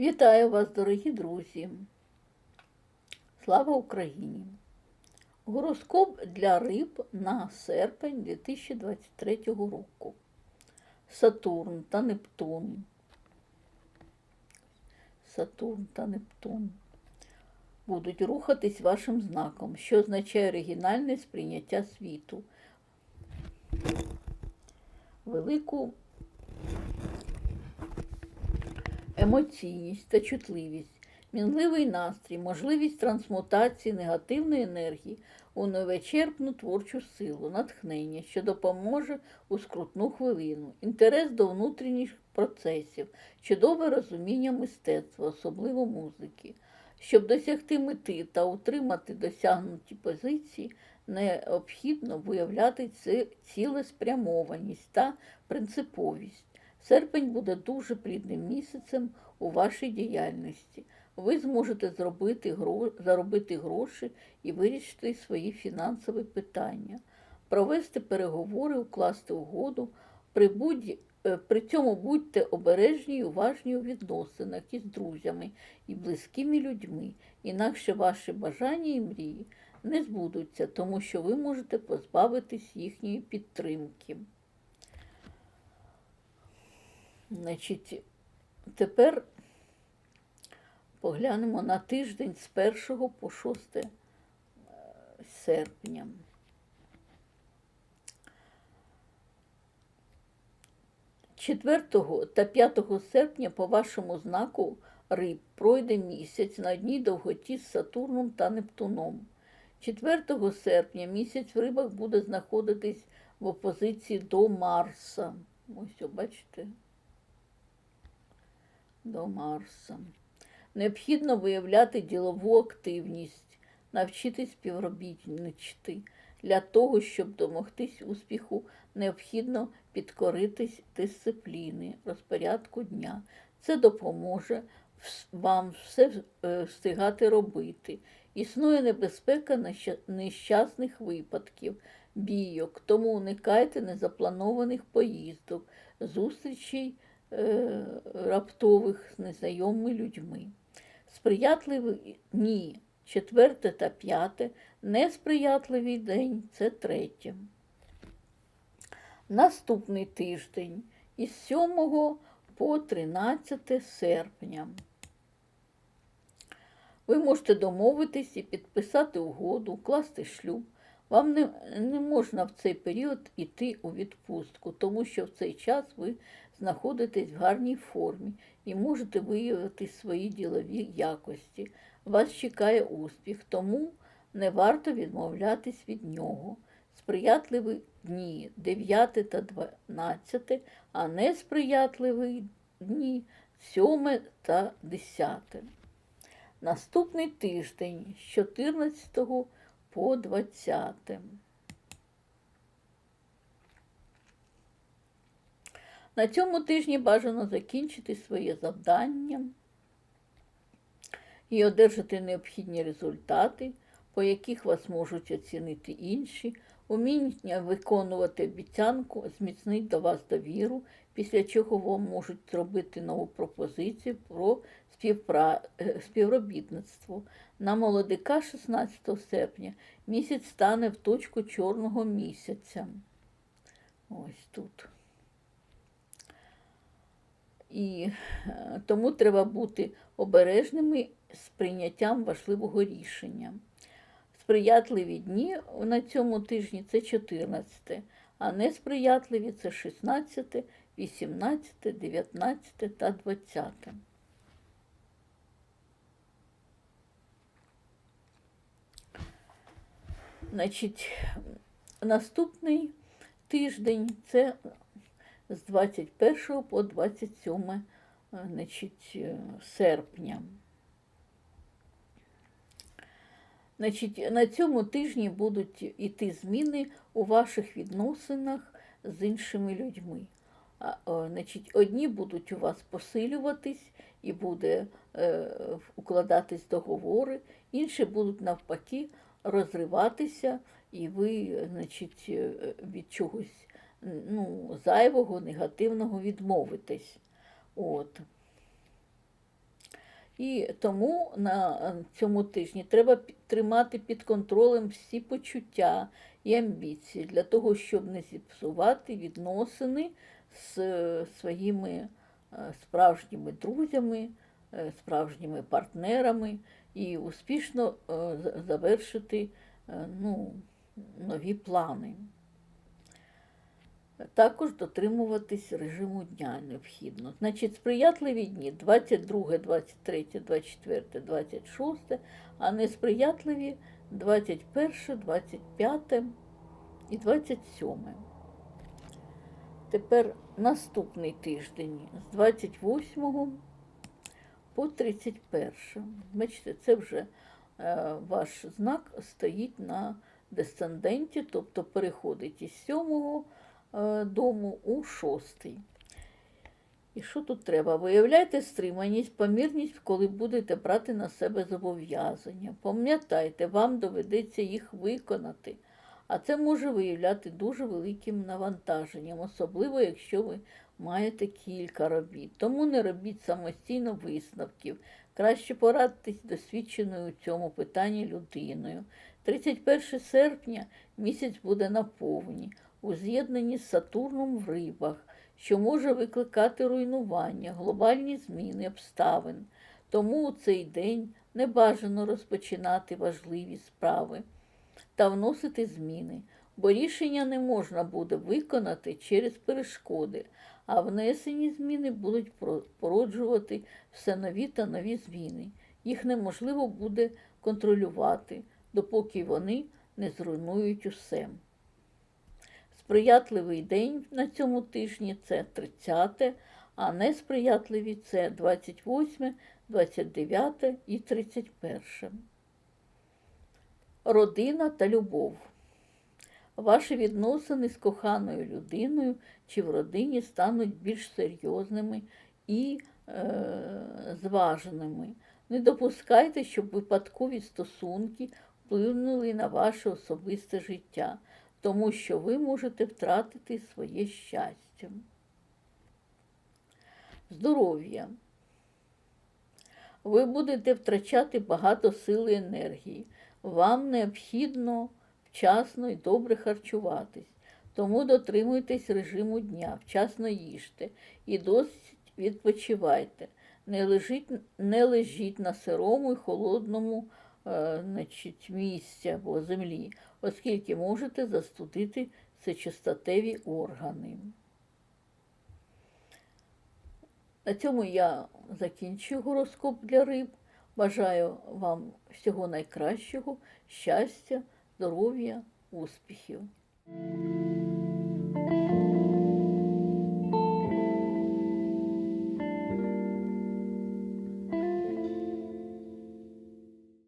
Вітаю вас, дорогі друзі! Слава Україні! Гороскоп для риб на серпень 2023 року. Сатурн та Нептун. Сатурн та Нептун будуть рухатись вашим знаком, що означає оригінальне сприйняття світу. Велику емоційність та чутливість, мінливий настрій, можливість трансмутації негативної енергії у невичерпну творчу силу, натхнення, що допоможе у скрутну хвилину, інтерес до внутрішніх процесів, чудове розуміння мистецтва, особливо музики. Щоб досягти мети та утримати досягнуті позиції, необхідно виявляти цілеспрямованість та принциповість. Серпень буде дуже плідним місяцем у вашій діяльності. Ви зможете зробити заробити гроші і вирішити свої фінансові питання, провести переговори, укласти угоду. При, будь... е, При цьому будьте обережні і уважні у відносинах із друзями і близькими людьми, інакше ваші бажання і мрії не збудуться, тому що ви можете позбавитись їхньої підтримки. Значить, тепер поглянемо на тиждень з 1 по 6 е, серпня. Четвертого та 5 серпня по вашому знаку риб пройде місяць на одній довготі з Сатурном та Нептуном. 4 серпня місяць в рибах буде знаходитись в опозиції до Марса. Ось, бачите, до Марса. Необхідно виявляти ділову активність, навчитись співробітничати. Для того, щоб домогтись успіху, необхідно підкоритись дисципліни, розпорядку дня. Це допоможе вам все е, встигати робити. Існує небезпека нещасних випадків, бійок, тому уникайте незапланованих поїздок, зустрічей раптових з незнайомими людьми. Сприятливі дні 4 та 5, несприятливий день це третє. Наступний тиждень із 7 по 13 серпня. Ви можете домовитись і підписати угоду, укласти шлюб. Вам не, не можна в цей період йти у відпустку, тому що в цей час ви знаходитесь в гарній формі і можете виявити свої ділові якості. Вас чекає успіх, тому не варто відмовлятись від нього. Сприятливі дні 9 та 12, а несприятливі дні 7 та 10. Наступний тиждень з 14 по 20. На цьому тижні бажано закінчити своє завдання і одержати необхідні результати, по яких вас можуть оцінити інші. Уміння виконувати обіцянку зміцнить до вас довіру, після чого вам можуть зробити нову пропозицію про співпра... е, співробітництво. На молодика 16 серпня місяць стане в точку чорного місяця. Ось тут. І е, тому треба бути обережними з прийняттям важливого рішення. Сприятливі дні на цьому тижні це 14, а несприятливі це 16, 18, 19 та 20. Значить, наступний тиждень це з 21 по 27 е, значить, е, серпня. Значить, на цьому тижні будуть іти зміни у ваших відносинах з іншими людьми. Значить, одні будуть у вас посилюватись і буде е, укладатись договори, інші будуть навпаки розриватися, і ви, значить, е, від чогось ну, зайвого, негативного відмовитесь. От. І тому на е, цьому тижні треба тримати під контролем всі почуття і амбіції для того, щоб не зіпсувати відносини з е, своїми е, справжніми друзями, е, справжніми партнерами і успішно завершити ну, нові плани. Також дотримуватись режиму дня необхідно. Значить, сприятливі дні 22, 23, 24, 26, а несприятливі 21, 25 і 27. Тепер наступний тиждень з 28 по 31. Бачите, це вже е, ваш знак стоїть на десценденті, тобто переходить із сьомого е, дому у шостий. І що тут треба? Виявляйте стриманість, помірність, коли будете брати на себе зобов'язання. Пам'ятайте, вам доведеться їх виконати. А це може виявляти дуже великим навантаженням, особливо якщо ви маєте кілька робіт. Тому не робіть самостійно висновків. Краще порадитись досвідченою у цьому питанні людиною. 31 серпня місяць буде на повні, у з'єднанні з Сатурном в рибах, що може викликати руйнування, глобальні зміни обставин. Тому у цей день не бажано розпочинати важливі справи та вносити зміни, бо рішення не можна буде виконати через перешкоди, а внесені зміни будуть породжувати все нові та нові зміни. Їх неможливо буде контролювати, допоки вони не зруйнують усе. Сприятливий день на цьому тижні це 30, а несприятливі це 28, 29 і 31 родина та любов. Ваші відносини з коханою людиною чи в родині стануть більш серйозними і е, зваженими. Не допускайте, щоб випадкові стосунки вплинули на ваше особисте життя, тому що ви можете втратити своє щастя. Здоров'я. Ви будете втрачати багато сили і енергії. Вам необхідно вчасно і добре харчуватись. Тому дотримуйтесь режиму дня, вчасно їжте і досить відпочивайте. Не лежіть, не лежіть на сирому і холодному е, значить, місці або землі, оскільки можете застудити сечостатеві органи. На цьому я закінчую гороскоп для риб. Бажаю вам всього найкращого, щастя, здоров'я, успіхів.